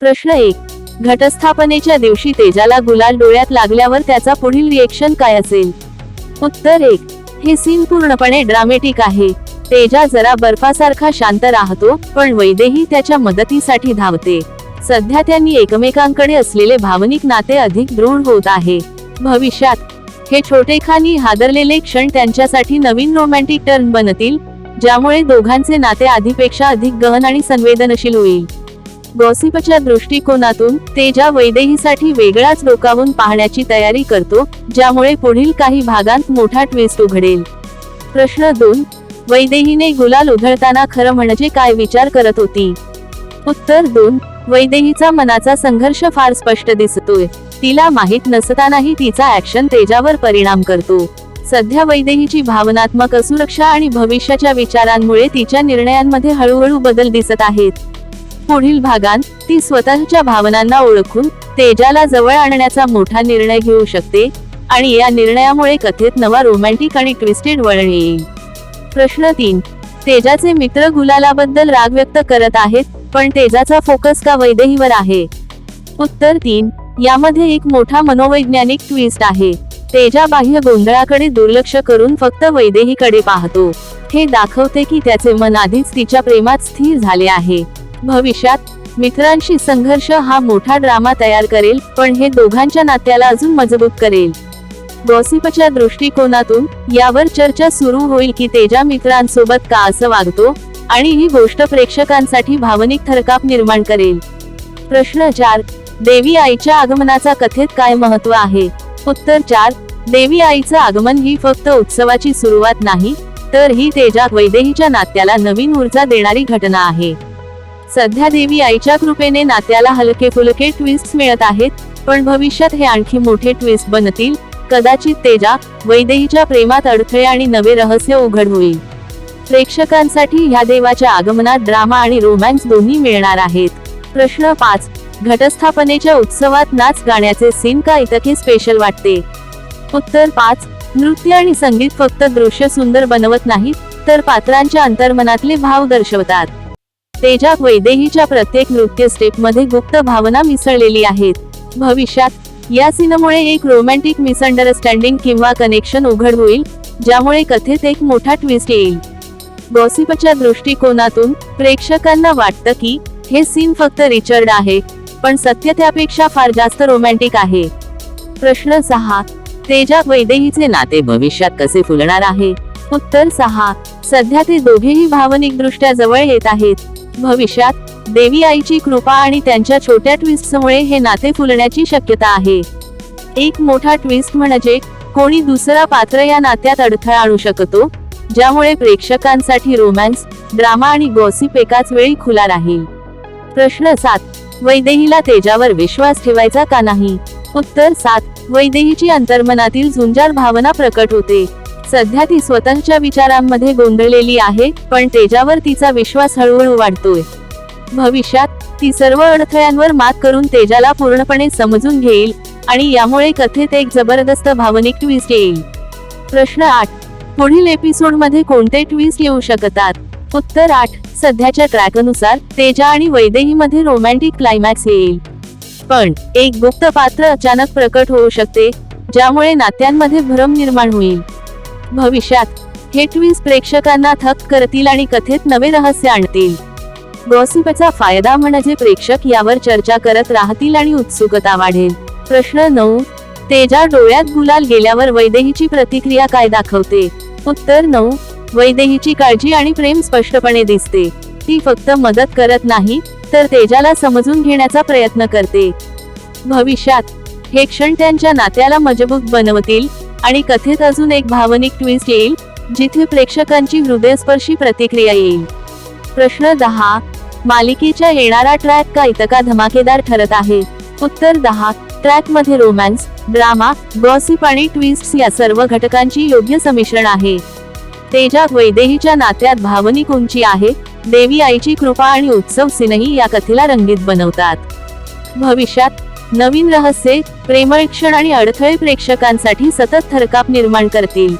प्रश्न एक. घटस्थापनेच्या दिवशी तेजाला गुलाल डोळ्यात लागल्यावर त्याचा पुढील रिएक्शन काय असेल? उत्तर एक. हे सीन पूर्णपणे ड्रामेटिक आहे. तेजा जरा बर्फासारखा शांत राहतो पण वैदेही त्याच्या मदतीसाठी धावते. सध्या त्यांनी एकमेकांकडे असलेले भावनिक नाते अधिक दृढ होत आहे. भविष्यात. हे छोटेखानी हादरलेले क्षण त्यांच्यासाठी नवीन रोमॅन्टिक टर्न बनतील ज्यामुळे दोघांचे नाते आधीपेक्षा अधिक गहन आणि संवेदनशील होईल. गॉसिपच्या दृष्टिकोनातून तेजा वैदेहीसाठी वेगळाच डोकावून पाहण्याची तयारी करतो ज्यामुळे पुढील काही भागांत मोठा ट्विस्ट उघडेल. प्रश्न दोन वैदेहीने गुलाल उधळताना खरं म्हणजे काय विचार करत होती? उत्तर दोन वैदेहीचा मनाचा संघर्ष फार स्पष्ट दिसतोय. तिला माहीत नसतानाही तिचा ऍक्शन तेजावर परिणाम करतो. सध्या वैदेहीची भावनात्मक असुरक्षा आणि भविष्याच्या विचारांमुळे तिच्या निर्णयांमध्ये हळूहळू बदल दिसत आहेत. पुढील भागांत ती स्वतःच्या भावनांना ओळखून तेजाला जवळ आणण्याचा मोठा निर्णय घेऊ शकते आणि या निर्णयामुळे कथेत नवा रोमॅन्टिक आणि ट्विस्टेड वळण येईल. प्रश्न तीन. तेजाचे मित्र गुलालाबद्दल राग व्यक्त करत आहेत पण तेजाचा फोकस का वैदेहीवर आहे? उत्तर तीन. यामध्ये एक मोठा मनोवैज्ञानिक ट्विस्ट आहे. तेजा बाह्य गोंधळाकडे दुर्लक्ष करून फक्त वैदेहीकडे पाहतो. हे दाखवते की त्याचे मन आधीच तिच्या प्रेमात स्थिर झाले आहे. भविष्यात मित्रांशी संघर्ष हा मोठा ड्रामा तयार करेल पण हे दोघांच्या नात्याला अजून मजबूत करेल. गॉसिपच्या दृष्टिकोनातून यावर चर्चा सुरू होईल की तेजा मित्रांसोबत का असं वागतो आणि ही गोष्ट प्रेक्षकांसाठी भावनिक थरकाप निर्माण करेल. प्रश्न चार देवी आईच्या आगमनाचा कथेत काय महत्त्व आहे? उत्तर चार देवी आईचं आगमन ही फक्त उत्सवाची सुरुवात नाही तर ही तेजा वैदेहीच्या नात्याला नवीन ऊर्जा देणारी घटना आहे. सध्या देवी आईच्या कृपेने नात्याला हलके फुलके ट्विस्ट मिळत आहेत पण भविष्यात हे आणखी मोठे ट्विस्ट बनतील. कदाचित तेजा वैदेहीच्या प्रेमात अडथळे आणि नवे रहस्य उघड होईल. प्रेक्षकांसाठी ह्या देवाच्या आगमनात ड्रामा आणि रोमॅन्स दोन्ही मिळणार आहेत. प्रश्न पाच घटस्थापनेच्या उत्सवात नाच गाण्याचे सीन का इतके स्पेशल वाटते? उत्तर पाच नृत्य आणि संगीत फक्त दृश्य सुंदर बनवत नाहीत तर पात्रांच्या अंतर्मनातले भाव दर्शवतात. तेजा वैदेहीच्या प्रत्येक नृत्य स्टेपमध्ये गुप्त भावना मिसळलेली आहेत. भविष्यात या सीनमुळे एक रोमॅन्टिक मिसअंडरस्टँडिंग किंवा कनेक्शन उघड होईल ज्यामुळे कथेत एक मोठा ट्विस्ट येईल. गॉसिपच्या दृष्टिकोनातून प्रेक्षकांना वाटतं की हे सीन फक्त रिचर्ड आहे पण सत्य त्यापेक्षा फार जास्त रोमॅन्टिक आहे. प्रश्न सहा तेजा वैदेहीचे नाते भविष्यात कसे फुलणार आहे? उत्तर सहा सध्या ते दोघेही भावनिक दृष्ट्या जवळ येत आहेत. भविष्यात देवी आईची कृपा आणि त्यांच्या छोट्या ट्विस्टमुळे हे नाते फुलण्याची शक्यता आहे. एक मोठा ट्विस्ट म्हणजे कोणी दुसरा पात्र या नात्यात अडथळा आणू शकतो ज्यामुळे प्रेक्षकांसाठी रोमॅन्स ड्रामा आणि गॉसिप एकाच वेळी खुला राहील. प्रश्न सात वैदेहीला तेजावर विश्वास ठेवायचा का नाही? उत्तर सात वैदेहीची अंतर्मनातील झुंजार भावना प्रकट होते. सध्या ती स्वतःच्या विचारांमध्ये गोंधळलेली आहे पण तेजावर तिचा विश्वास हळूहळू वाढतोय. भविष्यात ती सर्व अडथळ्यांवर मात करून तेजाला पूर्णपणे समजून घेईल आणि यामुळे कथेत एक जबरदस्त भावनिक ट्विस्ट येईल. प्रश्न आठ. पुढील एपिसोडमध्ये कोणते ट्विस्ट येऊ शकतात? उत्तर आठ. सध्याच्या ट्रॅकनुसार तेजा आणि वैदेही मध्ये रोमॅन्टिक क्लायमॅक्स येईल. पण एक गुप्त पात्र अचानक प्रकट होऊ शकते ज्यामुळे नात्यांमध्ये भ्रम निर्माण होईल. भविष्यात. हे ट्विन्स प्रेक्षकांना थक करतील आणि कथेत नवे रहस्य आणतील. गॉसिपचा फायदा म्हणजे प्रेक्षक यावर चर्चा करत राहतील आणि उत्सुकता वाढेल. प्रश्न नऊ. तेजा डोळ्यात गुलाल गेल्यावर वैदेहीची प्रतिक्रिया काय दाखवते? उत्तर नऊ. वैदेहीची काळजी आणि प्रेम स्पष्टपणे दिसते. ती फक्त मदत करत नाही तर तेजाला समजून घेण्याचा प्रयत्न करते. भविष्यात. हे क्षण त्यांच्या नात्याला मजबूत बनवतील आणि कथेत अजून एक भावनिक ट्विस्ट येईल जिथे प्रेक्षकांची हृदयस्पर्शी प्रतिक्रिया येईल. प्रश्न दहा मालिकेच्या येणारा ट्रॅक का इतका धमाकेदार ठरत आहे. उत्तर दहा ट्रॅकमध्ये रोमॅन्स ड्रामा गॉसिप आणि ट्विस्ट या सर्व घटकांची योग्य समिश्रण आहे. तेजा वैदेहीच्या नात्यात भावनिक उंची आहे. देवी आईची कृपा आणि उत्सव सिनही या कथेला रंगीत बनवतात. भविष्यात नवीन रहस्य प्रेमळ क्षण आणि अडथळे प्रेक्षकांसाठी सतत थरकाप निर्माण करतील.